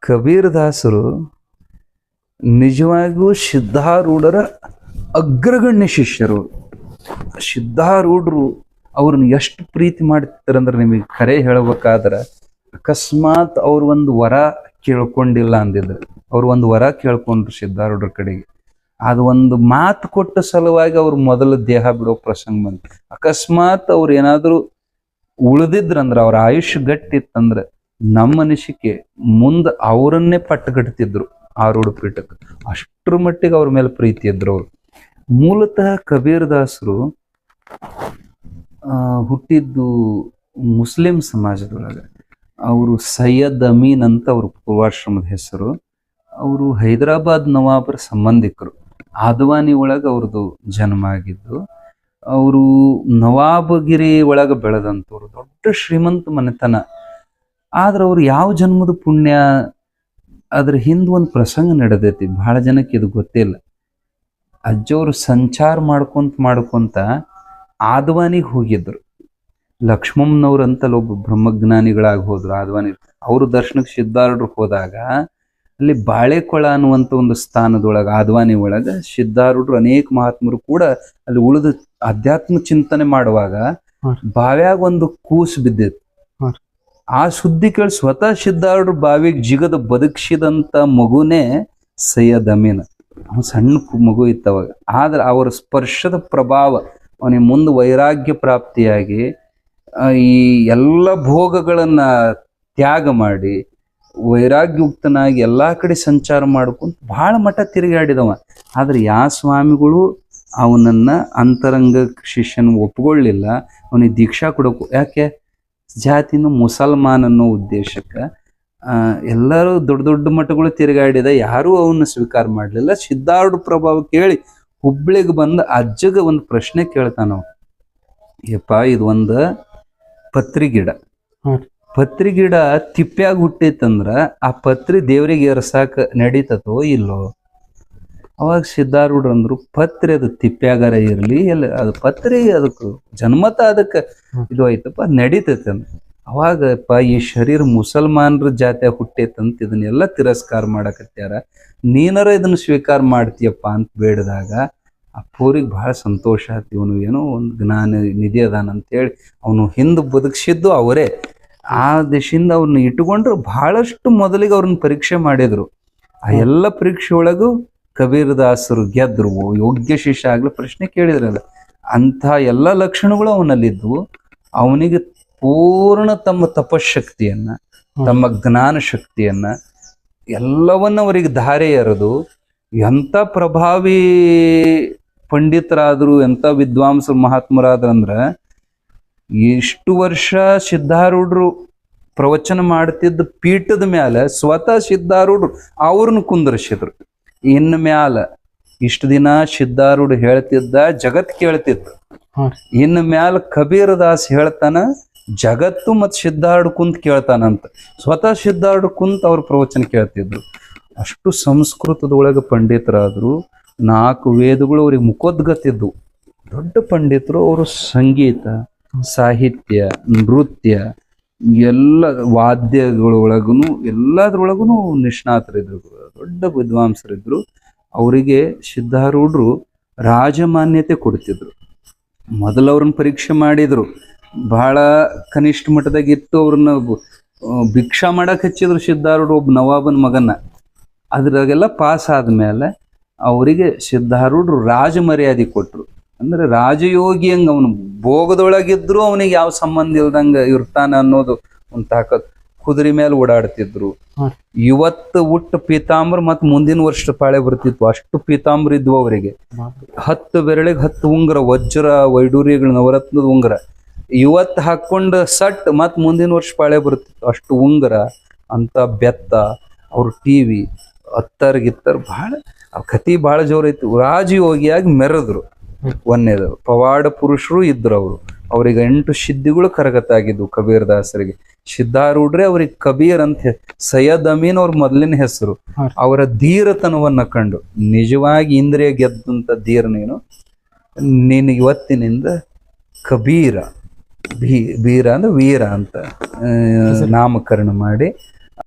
ಕಬೀರದಾಸರು ನಿಜವಾಗಿಯೂ ಸಿದ್ಧಾರೂಢರ ಅಗ್ರಗಣ್ಯ ಶಿಷ್ಯರು. ಸಿದ್ಧಾರೂಢರು ಅವ್ರನ್ನ ಎಷ್ಟು ಪ್ರೀತಿ ಮಾಡ್ತಿರ್ತಾರಂದ್ರೆ ನಿಮಗೆ ಕರೆ ಹೇಳ್ಬೇಕಾದ್ರೆ, ಅಕಸ್ಮಾತ್ ಅವ್ರು ಒಂದು ವರ ಕೇಳ್ಕೊಂಡಿಲ್ಲ ಅಂದಿದ್ರು. ಅವ್ರು ಒಂದು ವರ ಕೇಳ್ಕೊಂಡ್ರು ಸಿದ್ಧಾರೂಢರ ಕಡೆಗೆ. ಅದು ಒಂದು ಮಾತು ಕೊಟ್ಟ ಸಲುವಾಗಿ ಅವ್ರು ಮೊದಲು ದೇಹ ಬಿಡೋ ಪ್ರಸಂಗ ಬಂತು. ಅಕಸ್ಮಾತ್ ಅವ್ರು ಏನಾದರೂ ಉಳಿದಿದ್ರಂದ್ರೆ, ಅವ್ರ ಆಯುಷ್ಯ ಗಟ್ಟಿತ್ತಂದ್ರೆ ಅನಿಸಿಕೆ ಮುಂದೆ ಅವರನ್ನೇ ಪಟ್ಟಗಟ್ತಿದ್ರು ರೋಡ್ ಪೀಠಕ್ಕೆ. ಅಷ್ಟರ ಮಟ್ಟಿಗೆ ಅವ್ರ ಮೇಲೆ ಪ್ರೀತಿ ಇದ್ರು ಅವರು. ಮೂಲತಃ ಕಬೀರ್ ದಾಸರು ಹುಟ್ಟಿದ್ದು ಮುಸ್ಲಿಂ ಸಮಾಜದೊಳಗೆ. ಅವರು ಸೈಯದ್ ಅಮೀನ್ ಅಂತ ಅವ್ರ ಪೂರ್ವಾಶ್ರಮದ ಹೆಸರು. ಅವರು ಹೈದರಾಬಾದ್ ನವಾಬರ ಸಂಬಂಧಿಕರು. ಆದವಾನಿ ಒಳಗೆ ಅವ್ರದ್ದು ಜನ್ಮ ಆಗಿದ್ದು. ಅವರು ನವಾಬಗಿರಿ ಒಳಗೆ ಬೆಳೆದಂಥವ್ರು. ದೊಡ್ಡ ಶ್ರೀಮಂತ ಮನೆತನ. ಆದ್ರೆ ಅವ್ರು ಯಾವ ಜನ್ಮದ ಪುಣ್ಯ ಅದ್ರ ಹಿಂದೆ ಒಂದು ಪ್ರಸಂಗ ನಡೆದೈತಿ. ಬಹಳ ಜನಕ್ಕೆ ಇದು ಗೊತ್ತಿಲ್ಲ ಅಜ್ಜವ್ರು ಸಂಚಾರ ಮಾಡ್ಕೊಂತ ಮಾಡ್ಕೊಂತ ಆದ್ವಾನಿಗೆ ಹೋಗಿದ್ರು. ಲಕ್ಷ್ಮಮ್ಮನವ್ರು ಅಂತಲ್ಲಿ ಒಬ್ಬ ಬ್ರಹ್ಮಜ್ಞಾನಿಗಳಾಗಿ ಹೋದ್ರು ಆದವಾನಿ. ಅವರು ದರ್ಶನಕ್ಕೆ ಸಿದ್ಧಾರೂಢರು ಹೋದಾಗ ಅಲ್ಲಿ ಬಾಳೆಕೊಳ ಅನ್ನುವಂಥ ಒಂದು ಸ್ಥಾನದೊಳಗೆ ಆದವಾನಿ ಒಳಗೆ ಸಿದ್ಧಾರೂಢರು ಅನೇಕ ಮಹಾತ್ಮರು ಕೂಡ ಅಲ್ಲಿ ಉಳಿದು ಅಧ್ಯಾತ್ಮ ಚಿಂತನೆ ಮಾಡುವಾಗ. ಬಾವ್ಯಾಗ ಒಂದು ಕೂಸು ಬಿದ್ದಿತ್ತು. ಆ ಸುದ್ದಿ ಕೇಳಿ ಸ್ವತಃ ಸಿದ್ಧಾರ್ಢ ಬಾವಿಗೆ ಜಿಗದ ಬದುಕಿಸಿದಂಥ ಮಗುನೇ ಸೈಯದ್ ಅಮೀನ್. ಅವ್ನು ಸಣ್ಣ ಮಗು ಇತ್ತವಾಗ ಆದ್ರೆ ಅವರ ಸ್ಪರ್ಶದ ಪ್ರಭಾವ, ಅವನಿಗೆ ಮುಂದೆ ವೈರಾಗ್ಯ ಪ್ರಾಪ್ತಿಯಾಗಿ ಈ ಎಲ್ಲ ಭೋಗಗಳನ್ನು ತ್ಯಾಗ ಮಾಡಿ, ವೈರಾಗ್ಯುಕ್ತನಾಗಿ ಎಲ್ಲ ಕಡೆ ಸಂಚಾರ ಮಾಡ್ಕೊಂಡು ಬಹಳ ಮಠ ತಿರುಗಾಡಿದವ. ಆದ್ರೆ ಯಾ ಸ್ವಾಮಿಗಳು ಅವನನ್ನ ಅಂತರಂಗ ಶಿಷ್ಯನ ಒಪ್ಕೊಳ್ಳಿಲ್ಲ ಅವನಿಗೆ ದೀಕ್ಷಾ ಕೊಡೋಕು. ಯಾಕೆ? ಜಾತಿನ ಮುಸಲ್ಮಾನ್ ಅನ್ನೋ ಉದ್ದೇಶಕ್ಕೆ ಎಲ್ಲರೂ ದೊಡ್ಡ ದೊಡ್ಡ ಮಠಗಳು ತಿರುಗಾಡಿದ ಯಾರೂ ಅವನ್ನ ಸ್ವೀಕಾರ ಮಾಡಲಿಲ್ಲ. ಸಿದ್ಧಾರ್ಢ ಪ್ರಭಾವ ಕೇಳಿ ಹುಬ್ಳಿಗೆ ಬಂದ ಅಜ್ಜಗ ಒಂದು ಪ್ರಶ್ನೆ ಕೇಳ್ತಾನ ಯಪ್ಪ ಇದು ಒಂದು ಪತ್ರಿ ಗಿಡ. ಪತ್ರಿ ಗಿಡ ತಿಪ್ಪ್ಯಾಗ ಹುಟ್ಟಿತ್ತಂದ್ರ ಆ ಪತ್ರಿ ದೇವ್ರಿಗೆ ಏರ್ಸಾಕ ನಡೀತತೋ ಇಲ್ಲೋ? ಅವಾಗ ಸಿದ್ಧಾರೂಢರು ಅಂದ್ರು ಪತ್ರೆಯದು ಅದು ತಿಪ್ಪ್ಯಾಗಾರ ಇರಲಿ ಎಲ್ಲ ಅದು ಪತ್ರೆ ಅದಕ್ಕೆ ಜನ್ಮತ ಅದಕ್ಕೆ ಇದು ಆಯ್ತಪ್ಪ ನಡೀತೈತೆ ಅಂದ. ಅವಾಗಪ್ಪ ಈ ಶರೀರ ಮುಸಲ್ಮಾನರ ಜಾತಿಯಾಗ ಹುಟ್ಟೈತಂತ ಇದನ್ನೆಲ್ಲ ತಿರಸ್ಕಾರ ಮಾಡಕತ್ಯಾರ. ನೀನರ ಇದನ್ನ ಸ್ವೀಕಾರ ಮಾಡ್ತೀಯಪ್ಪ ಅಂತ ಬೇಡದಾಗ ಆ ಪೂರಿಗೆ ಬಹಳ ಸಂತೋಷ ಆಯ್ತು ಇವನು ಏನೋ ಒಂದು ಜ್ಞಾನ ನಿಧಿ ಅದಾನ ಅಂತೇಳಿ ಅವನು ಹಿಂದೆ ಬದುಕಿಸಿದ್ದು ಅವರೇ. ಆ ದಿಶೆಯಿಂದ ಅವ್ರನ್ನ ಇಟ್ಟುಕೊಂಡ್ರು ಬಹಳಷ್ಟು ಮೊದಲಿಗೆ ಅವ್ರನ್ನ ಪರೀಕ್ಷೆ ಮಾಡಿದ್ರು. ಆ ಎಲ್ಲ ಪರೀಕ್ಷೆ ಒಳಗೂ ಕಬೀರದಾಸರು ಗೆದ್ರು ಯೋಗ್ಯ ಶಿಷ್ಯ ಆಗ್ಲಿ ಪ್ರಶ್ನೆ ಕೇಳಿದ್ರಲ್ಲ ಅಂಥ ಎಲ್ಲ ಲಕ್ಷಣಗಳು ಅವನಲ್ಲಿದ್ದವು ಅವನಿಗೆ ಪೂರ್ಣ ತಮ್ಮ ತಪಶಕ್ತಿಯನ್ನ ತಮ್ಮ ಜ್ಞಾನ ಶಕ್ತಿಯನ್ನ ಎಲ್ಲವನ್ನ ಅವರಿಗೆ ಧಾರೆ ಎರೆದು ಎಂಥ ಪ್ರಭಾವಿ ಪಂಡಿತರಾದ್ರು ಎಂಥ ವಿದ್ವಾಂಸರು ಮಹಾತ್ಮರಾದ್ರಂದ್ರ ಇಷ್ಟು ವರ್ಷ ಸಿದ್ಧಾರೂಢರು ಪ್ರವಚನ ಮಾಡ್ತಿದ್ದ ಪೀಠದ ಮೇಲೆ ಸ್ವತಃ ಸಿದ್ಧಾರೂಢರು ಅವ್ರನ್ನ ಕುಂದರ್ಸಿದ್ರು. ಇನ್ನು ಮ್ಯಾಲ ಇಷ್ಟು ದಿನ ಸಿದ್ಧಾರೂಢ ಹೇಳ್ತಿದ್ದ ಜಗತ್ ಕೇಳ್ತಿತ್ತು. ಇನ್ ಮ್ಯಾಲ ಕಬೀರ್ ದಾಸ್ ಹೇಳ್ತಾನ ಜಗತ್ತು ಮತ್ತು ಸಿದ್ಧಾರೂಢ ಕುಂತ್ ಕೇಳ್ತಾನಂತ. ಸ್ವತಃ ಸಿದ್ಧಾರೂಢ ಕುಂತ್ ಅವ್ರ ಪ್ರವಚನ ಕೇಳ್ತಿದ್ರು. ಅಷ್ಟು ಸಂಸ್ಕೃತದೊಳಗೆ ಪಂಡಿತರಾದ್ರು ನಾಲ್ಕು ವೇದಗಳು ಅವ್ರಿಗೆ ಮುಖೋದ್ಗತಿದ್ವು. ದೊಡ್ಡ ಪಂಡಿತರು ಅವರು ಸಂಗೀತ ಸಾಹಿತ್ಯ ನೃತ್ಯ ಎಲ್ಲ ವಾದ್ಯಗಳೊಳಗೂ ಎಲ್ಲದ್ರೊಳಗೂ ನಿಷ್ಣಾತರಿದ್ರು. ದೊಡ್ಡ ವಿದ್ವಾಂಸರಿದ್ರು. ಅವರಿಗೆ ಸಿದ್ಧಾರೂಢರು ರಾಜಮಾನ್ಯತೆ ಕೊಡ್ತಿದ್ರು. ಮೊದಲು ಅವ್ರನ್ನ ಪರೀಕ್ಷೆ ಮಾಡಿದ್ರು. ಬಹಳ ಕನಿಷ್ಠ ಮಟ್ಟದಾಗ ಇತ್ತು ಅವ್ರನ್ನ ಭಿಕ್ಷಾ ಮಾಡಕ್ಕೆ ಹಚ್ಚಿದ್ರು ಸಿದ್ಧಾರೂಢ ಒಬ್ಬ ನವಾಬನ ಮಗನ ಅದ್ರಾಗೆಲ್ಲ ಪಾಸ್ ಆದಮೇಲೆ ಅವರಿಗೆ ಸಿದ್ಧಾರೂಢರು ರಾಜ ಮರ್ಯಾದೆ ಕೊಟ್ರು. ಅಂದ್ರೆ ರಾಜಯೋಗಿ ಹಂಗ ಅವನು ಭೋಗದೊಳಗಿದ್ರು ಅವನಿಗೆ ಯಾವ ಸಂಬಂಧ ಇಲ್ದಂಗ ಇರ್ತಾನ ಅನ್ನೋದು ಒಂದು ತಾಕತ್. ಕುದುರೆ ಮೇಲೆ ಓಡಾಡ್ತಿದ್ರು. ಇವತ್ತು ಉಟ್ಟ ಪೀತಾಂಬ್ರ ಮತ್ ಮುಂದಿನ ವರ್ಷ ಪಾಳೆ ಬರ್ತಿತ್ತು. ಅಷ್ಟು ಪೀತಾಂಬ್ರ ಇದ್ವು ಅವರಿಗೆ. ಹತ್ತು ಬೆರಳಿಗೆ ಹತ್ತು ಉಂಗ್ರ ವಜ್ರ ವೈಡೂರ್ಯಗಳ ನವರತ್ನದ ಉಂಗ್ರ. ಇವತ್ತು ಹಾಕೊಂಡ ಸಟ್ ಮತ್ ಮುಂದಿನ ವರ್ಷ ಪಾಳೆ ಬರ್ತಿತ್ತು. ಅಷ್ಟು ಉಂಗ್ರ ಅಂತ ಬೆತ್ತ ಅವ್ರ ಟಿವಿ ಅತ್ತರ್ ಗಿತ್ತರ್ ಬಹಳ ಕತಿ ಬಹಳ ರಾಜಿ ರಾಜಯೋಗಿಯಾಗಿ ಮೆರೆದ್ರು. ಒಂದೇದು ಪವಾಡ ಪುರುಷರು ಇದ್ರು ಅವರು. ಅವ್ರಿಗೆ ಎಂಟು ಸಿದ್ಧಿಗಳು ಕರಗತಾಗಿದ್ದು ಕಬೀರ್ ದಾಸರಿಗೆ. ಸಿದ್ಧಾರೂಢ್ರೆ ಅವ್ರಿಗೆ ಕಬೀರ್ ಅಂತ ಸೈಯದ್ ಅಮೀನ್ ಅವ್ರ ಮೊದಲಿನ ಹೆಸರು. ಅವರ ಧೀರತನವನ್ನ ಕಂಡು. ನಿಜವಾಗಿ ಇಂದ್ರಿಯ ಗೆದ್ದಂತ ಧೀರ ನೀನು. ನೀನು ಇವತ್ತಿನಿಂದ ಕಬೀರ. ಭೀ ಬೀರ ಅಂದ್ರೆ ವೀರ ಅಂತ ನಾಮಕರಣ ಮಾಡಿ